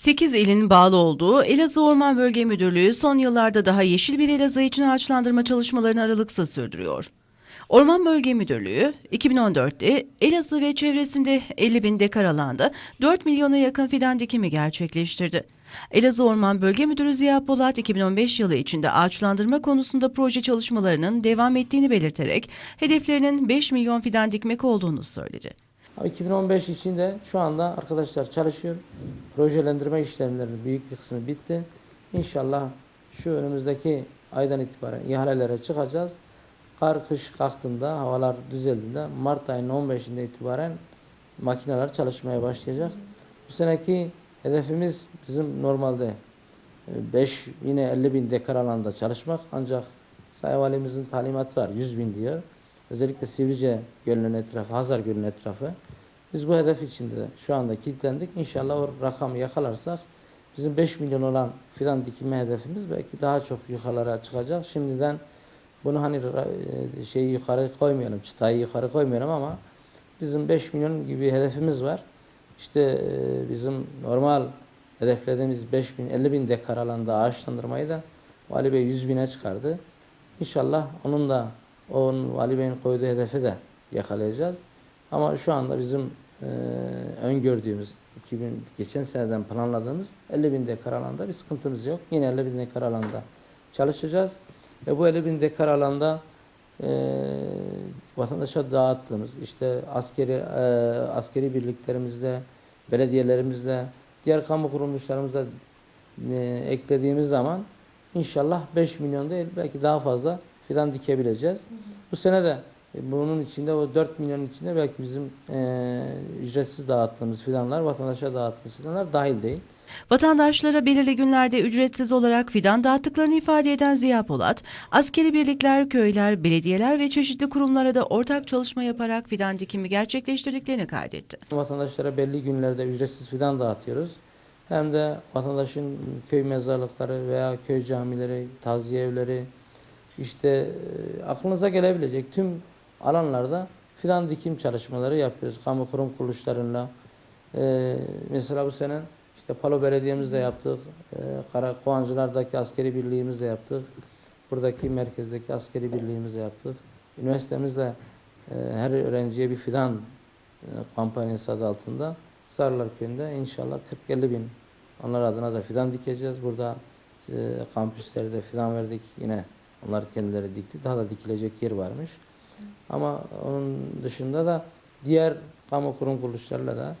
8 ilin bağlı olduğu Elazığ Orman Bölge Müdürlüğü son yıllarda daha yeşil bir Elazığ için ağaçlandırma çalışmalarını aralıksız sürdürüyor. Orman Bölge Müdürlüğü 2014'te Elazığ ve çevresinde 50 bin dekar alanda 4 milyona yakın fidan dikimi gerçekleştirdi. Elazığ Orman Bölge Müdürü Ziya Polat 2015 yılı içinde ağaçlandırma konusunda proje çalışmalarının devam ettiğini belirterek hedeflerinin 5 milyon fidan dikmek olduğunu söyledi. 2015 için de şu anda arkadaşlar çalışıyor. Projelendirme işlemlerinin büyük bir kısmı bitti. İnşallah şu önümüzdeki aydan itibaren ihalelere çıkacağız. Kar kış kalktığında, havalar düzeldiğinde Mart ayının 15'inde itibaren makineler çalışmaya başlayacak. Bu seneki hedefimiz bizim normalde 5 yine 50 bin dekar alanda çalışmak ancak Sayın Valimizin talimatı var 100 bin diyor. Özellikle Sivrice Gölü'nün etrafı, Hazar Gölü'nün etrafı. Biz bu hedef içinde de şu anda kilitlendik. İnşallah o rakamı yakalarsak bizim 5 milyon olan fidan dikimi hedefimiz belki daha çok yukarılara çıkacak. Şimdiden bunu hani e, şeyi yukarı koymayalım, çıtayı yukarı koymayalım ama bizim 5 milyon gibi hedefimiz var. İşte e, bizim normal hedeflediğimiz 5 bin, 50 bin dekar alanda ağaçlandırmayı da Vali Bey 100 bine çıkardı. İnşallah onun da onun Vali Bey'in koyduğu hedefi de yakalayacağız. Ama şu anda bizim e, öngördüğümüz 2000 geçen seneden planladığımız 50 bin dekar alanda bir sıkıntımız yok. Yine 50 bin dekar alanda çalışacağız. Ve bu 50 bin dekar alanda e, vatandaşa dağıttığımız işte askeri e, askeri birliklerimizde, belediyelerimizde, diğer kamu kuruluşlarımızda e, eklediğimiz zaman inşallah 5 milyon değil belki daha fazla fidan dikebileceğiz. Bu sene de bunun içinde o 4 milyonun içinde belki bizim e, ücretsiz dağıttığımız fidanlar, vatandaşa dağıttığımız fidanlar dahil değil. Vatandaşlara belirli günlerde ücretsiz olarak fidan dağıttıklarını ifade eden Ziya Polat, askeri birlikler, köyler, belediyeler ve çeşitli kurumlara da ortak çalışma yaparak fidan dikimi gerçekleştirdiklerini kaydetti. Vatandaşlara belli günlerde ücretsiz fidan dağıtıyoruz. Hem de vatandaşın köy mezarlıkları veya köy camileri, taziye evleri, işte e, aklınıza gelebilecek tüm alanlarda fidan dikim çalışmaları yapıyoruz. Kamu kurum kuruluşlarıyla. E, mesela bu sene işte Palo Belediye'mizle yaptık. E, Karakovancılar'daki askeri birliğimizle yaptık. Buradaki merkezdeki askeri birliğimizle yaptık. Üniversitemizle e, her öğrenciye bir fidan e, kampanyası adı altında Sarılar Köyü'nde inşallah 40-50 bin onlar adına da fidan dikeceğiz. Burada e, kampüslerde fidan verdik. Yine onlar kendileri dikti. Daha da dikilecek yer varmış. Ama onun dışında da diğer kamu kurum kuruluşlarla da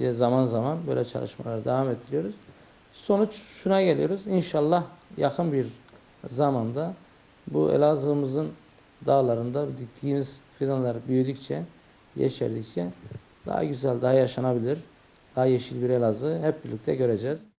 e, zaman zaman böyle çalışmalara devam ettiriyoruz. Sonuç şuna geliyoruz. İnşallah yakın bir zamanda bu Elazığ'ımızın dağlarında diktiğimiz fidanlar büyüdükçe, yeşerdikçe daha güzel, daha yaşanabilir, daha yeşil bir Elazığ hep birlikte göreceğiz.